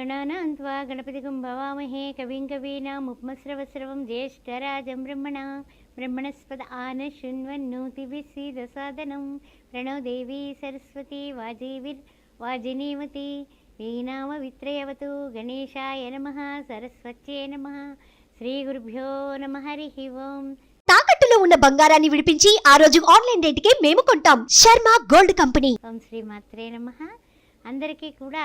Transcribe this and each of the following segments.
గణానాం త్వా గణపతిగం భవామహే కవిం కవీనాముపమస్రవస్రవం జ్యేష్ఠరాజం బ్రహ్మణా బ్రహ్మణస్పద ఆన శృణ్వన్నోతిభిస్సీద సాదనం ప్రణో దేవీ సరస్వతి వాజీవిర్ వాజినీమతి వీణామ విత్రయవతు గణేశాయ నమ సరస్వత్యే నమ శ్రీ గురుభ్యో నమ హరి ఓం తాకట్టులో ఉన్న బంగారాన్ని విడిపించి ఆ రోజు ఆన్లైన్ రేటుకే మేము కొంటాం. Sharma gold company. ఓం శ్రీ మాత్రే నమ. అందరికీ కూడా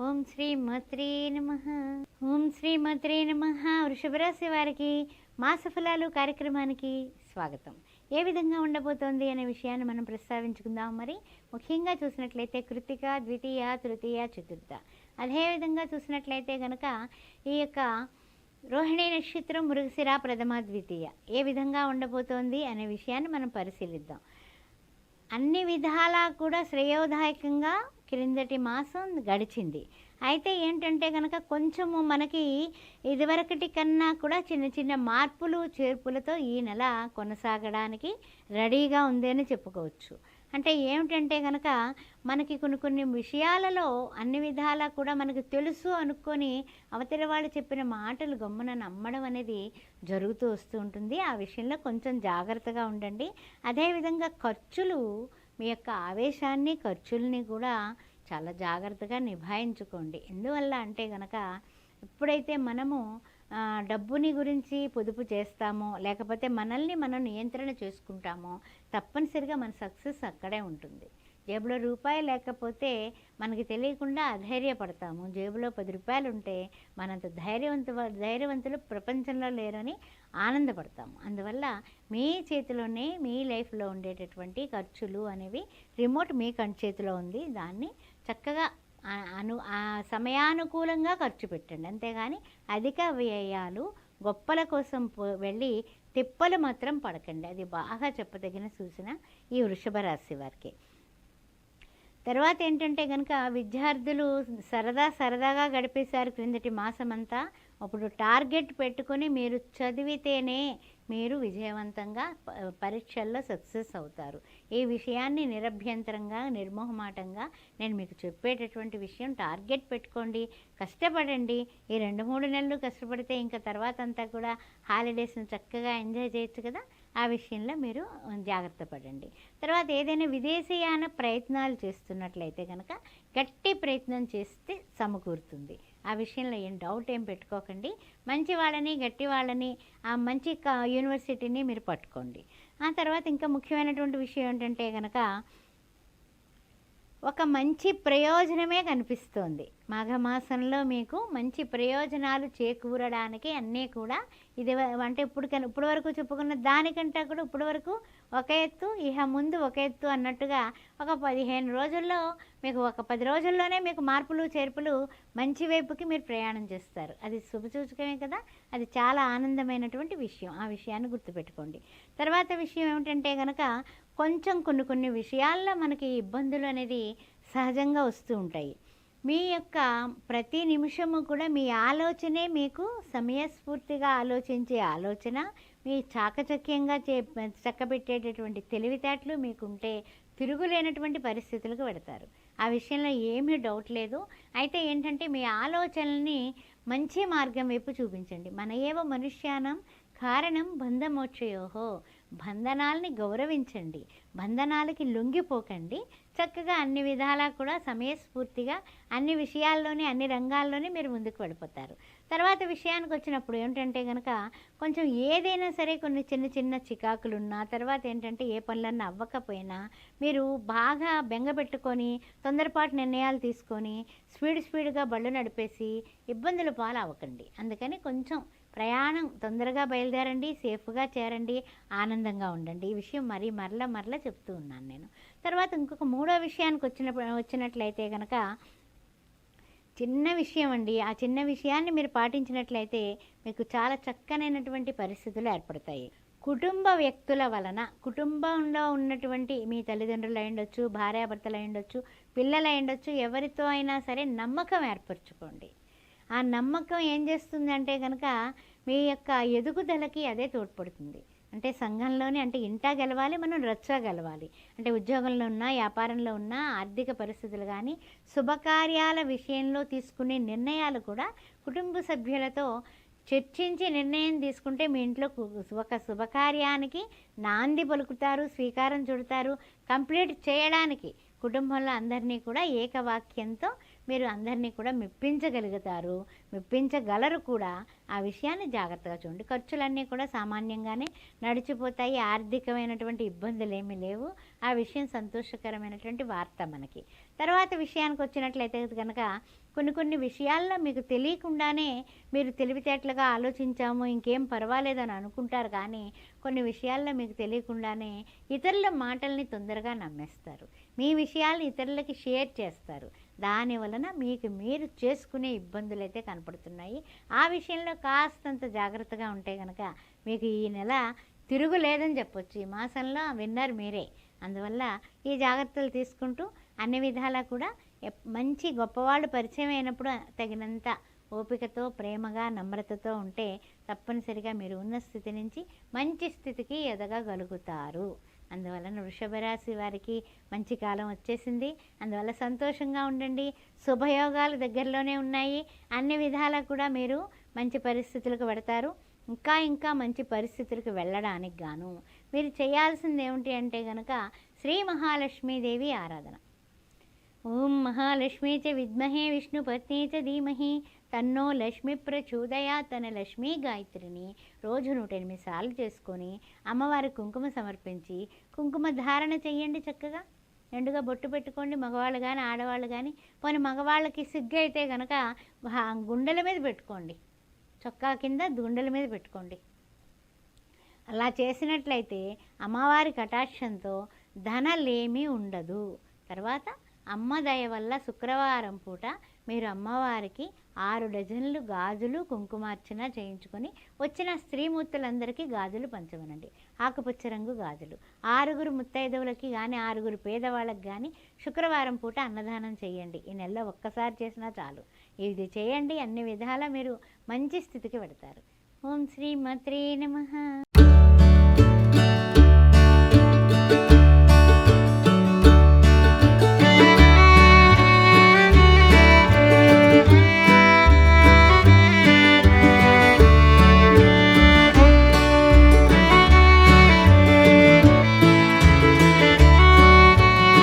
ఓం శ్రీ మత్రే నమ. ఓం శ్రీ మత్రే నమ. వృషభ రాశి వారికి మాస ఫలాలు కార్యక్రమానికి స్వాగతం. ఏ విధంగా ఉండబోతోంది అనే విషయాన్ని మనం ప్రస్తావించుకుందాం. మరి ముఖ్యంగా చూసినట్లయితే కృతిక ద్వితీయ తృతీయ చతుర్థ. అదేవిధంగా చూసినట్లయితే కనుక ఈ యొక్క రోహిణి నక్షత్రం మృగశిర ప్రథమ ద్వితీయ. ఏ విధంగా ఉండబోతోంది అనే విషయాన్ని మనం పరిశీలిద్దాం. అన్ని విధాలా కూడా శ్రేయోదాయకంగా క్రిందటి మాసం గడిచింది. అయితే ఏంటంటే కనుక కొంచెము మనకి ఇదివరకటి కన్నా కూడా చిన్న చిన్న మార్పులు చేర్పులతో ఈ నెల కొనసాగడానికి రెడీగా ఉంది అని చెప్పుకోవచ్చు. అంటే ఏమిటంటే కనుక మనకి కొన్ని కొన్ని విషయాలలో అన్ని విధాలా కూడా మనకు తెలుసు అనుకొని అవతలి వాళ్ళు చెప్పిన మాటలు గమ్మున నమ్మడం అనేది జరుగుతూ వస్తూ ఉంటుంది. ఆ విషయంలో కొంచెం జాగ్రత్తగా ఉండండి. అదేవిధంగా ఖర్చులు మీ యొక్క ఆవేశాన్ని ఖర్చుల్ని కూడా చాలా జాగ్రత్తగా నిభాయించుకోండి. ఎందువల్ల అంటే గనక ఎప్పుడైతే మనము డబ్బుని గురించి పొదుపు చేస్తామో లేకపోతే మనల్ని మనం నియంత్రణ చేసుకుంటామో తప్పనిసరిగా మన సక్సెస్ అక్కడే ఉంటుంది. జేబులో రూపాయి లేకపోతే మనకి తెలియకుండా అధైర్యపడతాము. జేబులో పది రూపాయలు ఉంటే మనంత ధైర్యవంత ధైర్యవంతులు ప్రపంచంలో లేరని ఆనందపడతాము. అందువల్ల మీ చేతిలోనే మీ లైఫ్లో ఉండేటటువంటి ఖర్చులు అనేవి రిమోట్ మీ కంటి చేతిలో ఉంది. దాన్ని చక్కగా అను సమయానుకూలంగా ఖర్చు పెట్టండి. అంతేగాని అధిక వ్యయాలు గొప్పల కోసం వెళ్ళి తిప్పలు మాత్రం పడకండి. అది బాగా చెప్పదగిన సూచన ఈ వృషభ రాశి వారికి. తర్వాత ఏంటంటే కనుక విద్యార్థులు సరదా సరదాగా గడిపేశారు క్రిందటి మాసమంతా. అప్పుడు టార్గెట్ పెట్టుకొని మీరు చదివితేనే మీరు విజయవంతంగా పరీక్షల్లో సక్సెస్ అవుతారు. ఈ విషయాన్ని నిరభ్యంతరంగా నిర్మోహమాటంగా నేను మీకు చెప్పేటటువంటి విషయం టార్గెట్ పెట్టుకోండి. కష్టపడండి. ఈ రెండు మూడు నెలలు కష్టపడితే ఇంకా తర్వాత అంతా కూడా హాలిడేస్ని చక్కగా ఎంజాయ్ చేయొచ్చు కదా? ఆ విషయంలో మీరు జాగ్రత్త పడండి. తర్వాత ఏదైనా విదేశీయాన ప్రయత్నాలు చేస్తున్నట్లయితే కనుక గట్టి ప్రయత్నం చేస్తే సమకూరుతుంది. ఆ విషయంలో ఏం డౌట్ ఏం పెట్టుకోకండి. మంచి వాళ్ళని గట్టి వాళ్ళని ఆ మంచి క- యూనివర్సిటీని మీరు పట్టుకోండి. ఆ తర్వాత ఇంకా ముఖ్యమైనటువంటి విషయం ఏంటంటే కనుక ఒక మంచి ప్రయోజనమే కనిపిస్తోంది. మాఘమాసంలో మీకు మంచి ప్రయోజనాలు చేకూరడానికి అన్నీ కూడా ఇది అంటే ఇప్పుడు కన్- ఇప్పుడు వరకు చెప్పుకున్న దానికంటే కూడా ఇప్పుడు వరకు ఒక ఎత్తు ఇహ ముందు ఒక ఎత్తు అన్నట్టుగా ఒక పదిహేను రోజుల్లో మీకు ఒక పది రోజుల్లోనే మీకు మార్పులు చేర్పులు మంచి వైపుకి మీరు ప్రయాణం చేస్తారు. అది శుభసూచకమే కదా? అది చాలా ఆనందమైనటువంటి విషయం. ఆ విషయాన్ని గుర్తుపెట్టుకోండి. తర్వాత విషయం ఏమిటంటే కనుక కొంచెం కొన్ని కొన్ని విషయాల్లో మనకి ఇబ్బందులు అనేది సహజంగా వస్తూ ఉంటాయి. మీ యొక్క ప్రతి నిమిషము కూడా మీ ఆలోచనే మీకు సమయస్ఫూర్తిగా ఆలోచించే ఆలోచన మీ చాకచక్యంగా చే చక్కబెట్టేటటువంటి తెలివితేటలు మీకుంటే తిరుగులేనటువంటి పరిస్థితులకు పెడతారు. ఆ విషయంలో ఏమీ డౌట్ లేదు. అయితే ఏంటంటే మీ ఆలోచనల్ని మంచి మార్గం వైపు చూపించండి. మన ఏవో మనుష్యానం కారణం బంధమోక్షయోహో బంధనాల్ని గౌరవించండి. బంధనాలకి లొంగిపోకండి. చక్కగా అన్ని విధాలా కూడా సమయస్ఫూర్తిగా అన్ని విషయాల్లోనే అన్ని రంగాల్లోనే మీరు ముందుకు పడిపోతారు తర్వాత విషయానికి వచ్చినప్పుడు ఏంటంటే కనుక కొంచెం ఏదైనా సరే కొన్ని చిన్న చిన్న చికాకులున్నా తర్వాత ఏంటంటే ఏ పనులన్నా అవ్వకపోయినా మీరు బాగా బెంగ పెట్టుకొని తొందరపాటు నిర్ణయాలు తీసుకొని స్పీడ్ స్పీడ్గా బళ్ళు నడిపేసి ఇబ్బందులు పాలు అవ్వకండి అందుకని కొంచెం ప్రయాణం తొందరగా బయలుదేరండి సేఫ్గా చేరండి ఆనందంగా ఉండండి. ఈ విషయం మరీ మరల మరల చెప్తూ ఉన్నాను నేను. తర్వాత ఇంకొక మూడో విషయానికి వచ్చినప్పుడు వచ్చినట్లయితే కనుక చిన్న విషయం అండి. ఆ చిన్న విషయాన్ని మీరు పాటించినట్లయితే మీకు చాలా చక్కనైనటువంటి పరిస్థితులు ఏర్పడతాయి. కుటుంబ వ్యక్తుల వలన కుటుంబంలో ఉన్నటువంటి మీ తల్లిదండ్రులు అయి ఉండొచ్చు భార్యాభర్తలు అయి ఉండొచ్చు పిల్లలు అయి ఉండొచ్చు ఎవరితో అయినా సరే నమ్మకం ఏర్పరచుకోండి. ఆ నమ్మకం ఏం చేస్తుందంటే కనుక మీ యొక్క ఎదుగుదలకి అదే తోడ్పడుతుంది. అంటే సంఘంలోనే అంటే ఇంటా గెలవాలి మనం రచ్చా గెలవాలి. అంటే ఉద్యోగంలో ఉన్నా వ్యాపారంలో ఉన్నా ఆర్థిక పరిస్థితులు కానీ శుభకార్యాల విషయంలో తీసుకునే నిర్ణయాలు కూడా కుటుంబ సభ్యులతో చర్చించి నిర్ణయం తీసుకుంటే మీ ఇంట్లో ఒక శుభకార్యానికి నాంది పలుకుతారు స్వీకారం చుడతారు. కంప్లీట్ చేయడానికి కుటుంబంలో అందరినీ కూడా ఏకవాక్యంతో మీరు అందరినీ కూడా మెప్పించగలుగుతారు. మెప్పించగలరు కూడా. ఆ విషయాన్ని జాగ్రత్తగా చూడండి. ఖర్చులన్నీ కూడా సామాన్యంగానే నడిచిపోతాయి. ఆర్థికమైనటువంటి ఇబ్బందులు ఏమీ లేవు. ఆ విషయం సంతోషకరమైనటువంటి వార్త మనకి. తర్వాత విషయానికి వచ్చినట్లయితే కనుక కొన్ని కొన్ని విషయాల్లో మీకు తెలియకుండానే మీరు తెలివితేటలుగా ఆలోచించాము ఇంకేం పర్వాలేదని అనుకుంటారు కానీ కొన్ని విషయాల్లో మీకు తెలియకుండానే ఇతరుల మాటల్ని తొందరగా నమ్మేస్తారు. మీ విషయాలు ఇతరులకి షేర్ చేస్తారు. దాని వలన మీకు మీరు చేసుకునే ఇబ్బందులు అయితే కనపడుతున్నాయి. ఆ విషయంలో కాస్తంత జాగ్రత్తగా ఉంటే కనుక మీకు ఈ నెల తిరుగులేదని చెప్పొచ్చు. ఈ మాసంలో విన్నర్ మీరే. అందువల్ల ఈ జాగ్రత్తలు తీసుకుంటూ అన్ని విధాలా కూడా మంచి గొప్పవాళ్ళు పరిచయం అయినప్పుడు తగినంత ఓపికతో ప్రేమగా నమ్రతతో ఉంటే తప్పనిసరిగా మీరు ఉన్న స్థితి నుంచి మంచి స్థితికి ఎదగగలుగుతారు. అందువలన వృషభ రాశి వారికి మంచి కాలం వచ్చేసింది. అందువల్ల సంతోషంగా ఉండండి. శుభయోగాలు దగ్గరలోనే ఉన్నాయి. అన్ని విధాలా కూడా మీరు మంచి పరిస్థితులకు పెడతారు. ఇంకా ఇంకా మంచి పరిస్థితులకు వెళ్ళడానికి గాను. మీరు చేయాల్సింది ఏమిటి అంటే కనుక శ్రీ మహాలక్ష్మీదేవి ఆరాధన. ఓం మహాలక్ష్మీ చ విద్మహే విష్ణుపత్ని చ ధీమహి. తన్నో లక్ష్మి ప్రచోదయా తన లక్ష్మీ గాయత్రిని రోజు నూట ఎనిమిది సార్లు చేసుకొని అమ్మవారి కుంకుమ సమర్పించి కుంకుమ ధారణ చెయ్యండి చక్కగా. నిండుగా బొట్టు పెట్టుకోండి మగవాళ్ళు కానీ ఆడవాళ్ళు కానీ పోనీ మగవాళ్ళకి సిగ్గు అయితే కనుక గుండెల మీద పెట్టుకోండి. చొక్కా కింద గుండెల మీద పెట్టుకోండి. అలా చేసినట్లయితే అమ్మవారి కటాక్షంతో ధనలేమీ ఉండదు. తర్వాత అమ్మ దయ వల్ల శుక్రవారం పూట మీరు అమ్మవారికి ఆరు డజన్లు గాజులు కుంకుమార్చన చేయించుకొని వచ్చిన స్త్రీమూర్తులందరికీ గాజులు పంచమనండి. ఆకుపచ్చ రంగు గాజులు. ఆరుగురు ముత్తైదవులకి కానీ ఆరుగురు పేదవాళ్ళకి కానీ శుక్రవారం పూట అన్నదానం చేయండి. ఈ నెలలో ఒక్కసారి చేసినా చాలు. ఇది చేయండి అన్ని విధాలా మీరు మంచి స్థితికి పెడతారు ఓం శ్రీ మత్రే నమః.